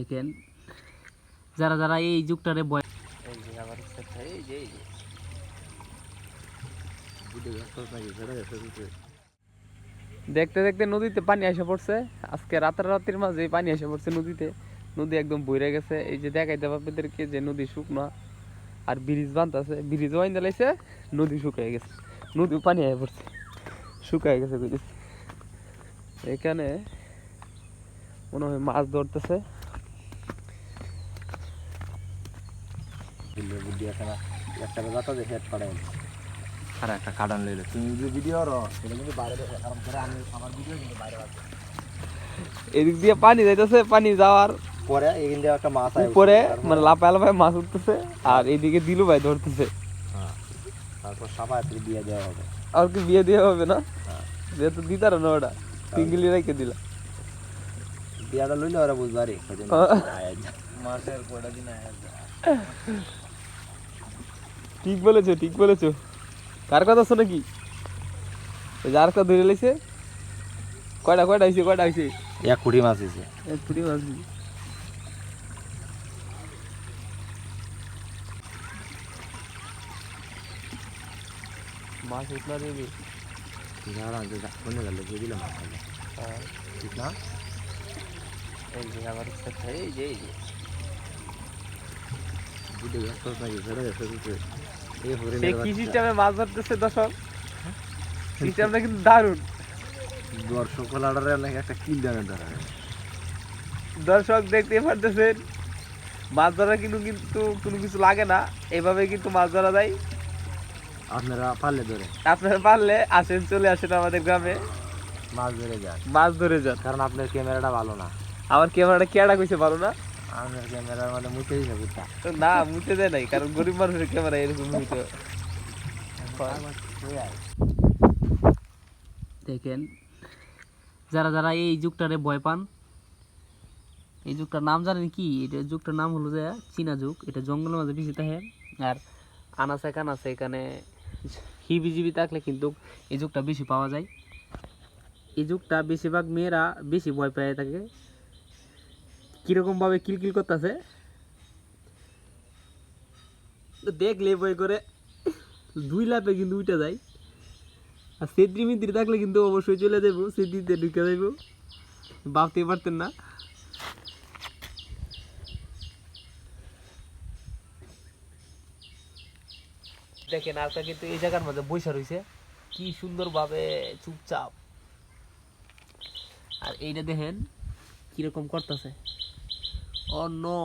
দেখেন। যারা যারা এই যুগটারে বয় দেখতে দেখতে নদীতে পানি এসে পড়ছে। আজকে রাতারাতির মাঝে পানি এসে পড়ছে নদীতে। নদী একদম বইরে গেছে। এই যে দেখাইতে আপনাদেরকে যে নদী শুকনো আর ব্রিজ বাঁধতেছে ব্রিজ ওয়াইন দিলাইছে, নদী শুকিয়ে গেছে। নদী পানি এসে পড়ছে। শুকায় গেছে এখানে মনে হয় মাছ ধরতেছে। বুঝলে বুদ্ধি আছে একটা বেলাটা দেখে হেড পাড়াই আর একটা কাটান লইলে। তুমি যদি ভিডিও রো সেটা কিন্তু বাইরে কারণ করে আমি আমার ভিডিও কিন্তু বাইরে আছে। এদিক দিয়ে পানি যাইতেছে পানি যাওয়ার। পরে এখান দিয়ে একটা মাছ আয় উপরে মানে লাফায় লাফায় মাছ উঠতেছে আর এইদিকে দিলু ভাই ধরতেছে। হ্যাঁ তারপর তুই দিয়ে দেওয়া হবে। আর কি বিয়ে দিয়ে হবে না? হ্যাঁ। যেহেতু দিতার না ওটা সিঙ্গেলি রেখে দিলা। বিয়াটা লইলে ওরা বুঝবারে মাসের কয়টা দিন আয় ঠিক বলেছ ঠিক বলেছ। কার কথা শোনো কি? ওই যার কথা ধরে লাইছে কয়টা কয়টা হয়েছে কয়টা হয়েছে এক কুড়ি মাছ হয়েছে পুরি মাছ। দিবি। মাছ উঠলা দিবি। যারা যে কোনে গেল? দিয়ে দিলাম। মাছ আগে। ঠিক না? এই যে আবার একটা এই যে এই যে। বুঝে গেছে নাকি? ছেড়ে গেছে বুঝে। এই হরে সে কি সিস্টেমে মাছ ধরতেছে দর্শক। সিস্টেমটা কিন্তু দারুণ। দর্শক নাকি একটা দেখতে পারতেছেন মাছ ধরা কিন্তু কিন্তু কোনো কিছু লাগে না এভাবে কিন্তু মাছ ধরা যায়। আপনারা পারলে ধরে। আপনারা পারলে আসেন চলে আসেন আমাদের গ্রামে। মাছ ধরে যান মাছ ধরে যান কারণ আপনার ক্যামেরাটা ভালো না। আমার ক্যামেরাটা কেডা কইছে পারো না? আপনার ক্যামেরার মানে মুছে দিছে বুঝতা না মুছে দেয় নাই কারণ গরিব মানুষের ক্যামেরা এরকম হইতো দেখেন যারা যারা এই যুগটারে ভয় পান এই যুগটার নাম জানেন কি? এটা যুগটার নাম হলো যে চীনা যুগ এটা জঙ্গলের মাঝে বেশি থাকে আর আনাচে কানাচে এখানে হিবিজিবি থাকলে কিন্তু এই যুগটা বেশি পাওয়া যায়। এই যুগটা বেশিরভাগ মেয়েরা বেশি ভয় পেয়ে থাকে। কীরকমভাবে কিলকিল করতেছে? দেখলে বই করে। দুই লাপে কিন্তু উঠে যায়। আর সেদ্রি মিদ্রি থাকলে কিন্তু অবশ্যই চলে যাব সেদ্রিতে ঢুকে যাইব। ভাবতে পারতেন না। দেখেন আজকে কিন্তু এই জায়গার মধ্যে বৈশা রয়েছে কি সুন্দরভাবে চুপচাপ। আর এইটা দেখেন, কীরকম করতেছে। ও নো